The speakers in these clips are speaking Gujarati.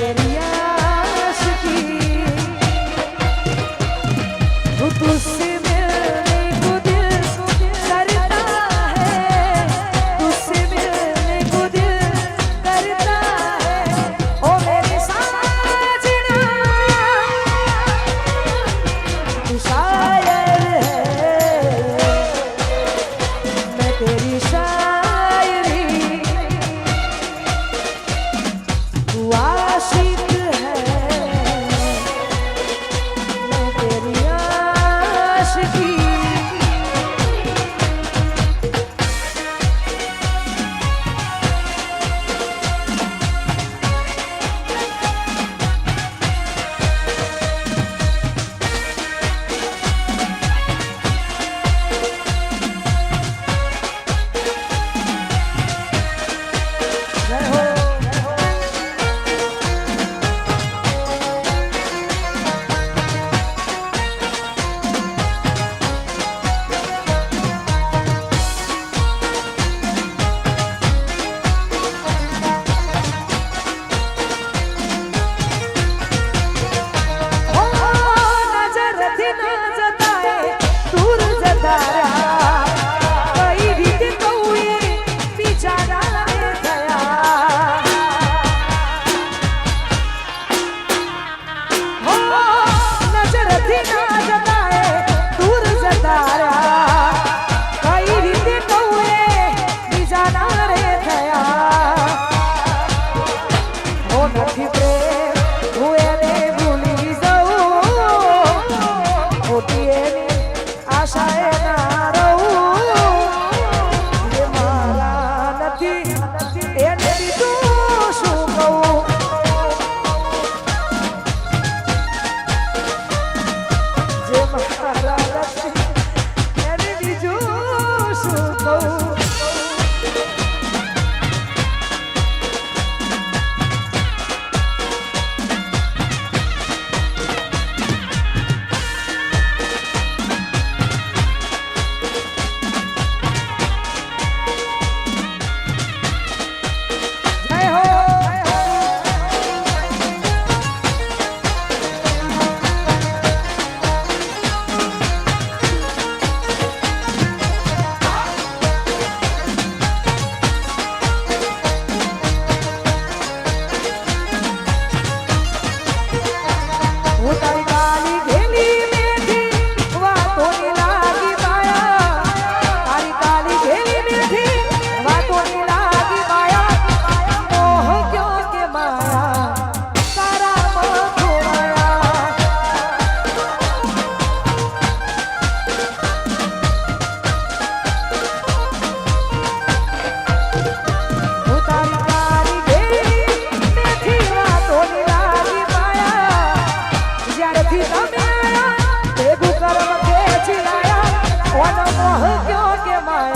Yeah. পটিয়ে আশায় না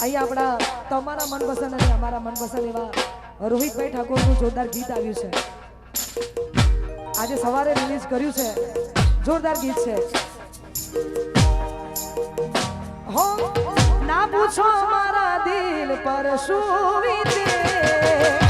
અહીંયા આપણા તમારા મનપસંદ અને અમારા મનપસંદ એવા રોહિતભાઈ ઠાકોરનું જોરદાર ગીત આવ્યું છે. આજે સવારે રિલીઝ કર્યું છે. જોરદાર ગીત છે. હો, ના પૂછો મારા દિલ પર શું વીતે?